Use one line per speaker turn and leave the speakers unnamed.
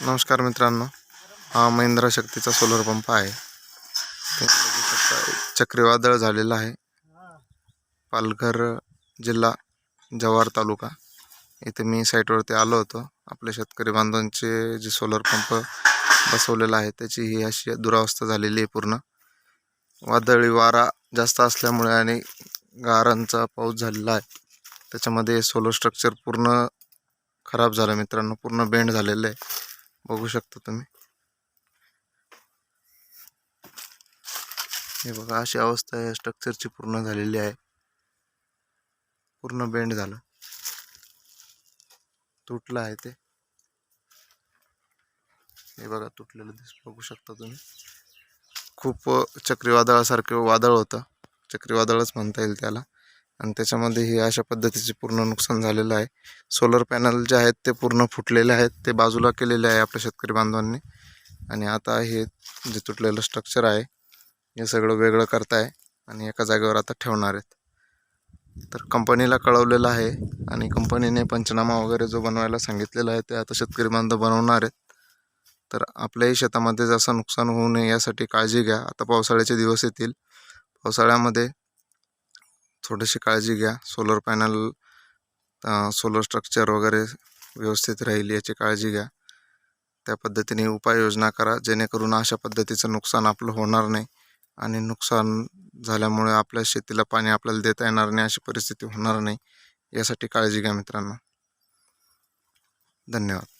नमस्कार मित्रांनो. हा महिंद्रा शक्तीचा सोलर पंप आहे. चक्रीवादळ झालेला आहे. पालघर जिल्हा जव्हार तालुका. इथे मी साईटवरती आलो होतो. आपल्या शेतकरी बांधवांचे जे सोलर पंप बसवलेला आहे त्याची ही अशी दुरावस्था झालेली आहे पूर्ण. वादळी वारा जास्त असल्यामुळे आणि गारांचा पाऊस झालेला आहे. त्याच्यामध्ये सोलर स्ट्रक्चर पूर्ण खराब झालं मित्रांनो पूर्ण बेंड झालेलं आहे. बघू शकता तुम्ही. हे बघा अशी अवस्था या स्ट्रक्चरची पूर्ण झालेली आहे. पूर्ण बेंड झालं. तुटलं आहे ते. हे बघा तुटलेलं दिस बघू शकता तुम्ही. खूप चक्रीवादळासारखं वादळ होतं. चक्रीवादळच म्हणता येईल त्याला. आणि त्याच्यामध्ये हे अशा पद्धतीचे पूर्ण नुकसान झालेलं आहे. सोलर पॅनल जे आहेत ते पूर्ण फुटलेले आहेत. ते बाजूला केलेले आहे आपल्या शेतकरी बांधवांनी. आणि आता हे जे तुटलेलं स्ट्रक्चर आहे हे सगळं वेगळं करताय आणि एका जागेवर आता ठेवणार आहेत. तर कंपनीला कळवलेलं आहे आणि कंपनीने पंचनामा वगैरे जो बनवायला सांगितलेला आहे ते आता शेतकरी बांधव बनवणार आहेत. तर आपल्याही शेतामध्ये जसं नुकसान होऊ नये यासाठी काळजी घ्या. आता पावसाळ्याचे दिवस येतील. पावसाळ्यामध्ये थोडीशी काळजी घ्या. सोलर पॅनल सोलर स्ट्रक्चर वगैरे व्यवस्थित राहील याची काळजी घ्या. त्या पद्धतीने उपाययोजना करा. जेणेकरून अशा पद्धतीचं नुकसान आपलं होणार नाही आणि नुकसान झाल्यामुळे आपल्या शेतीला पाणी आपल्याला देता येणार नाही अशी परिस्थिती होणार नाही यासाठी काळजी घ्या मित्रांनो. धन्यवाद.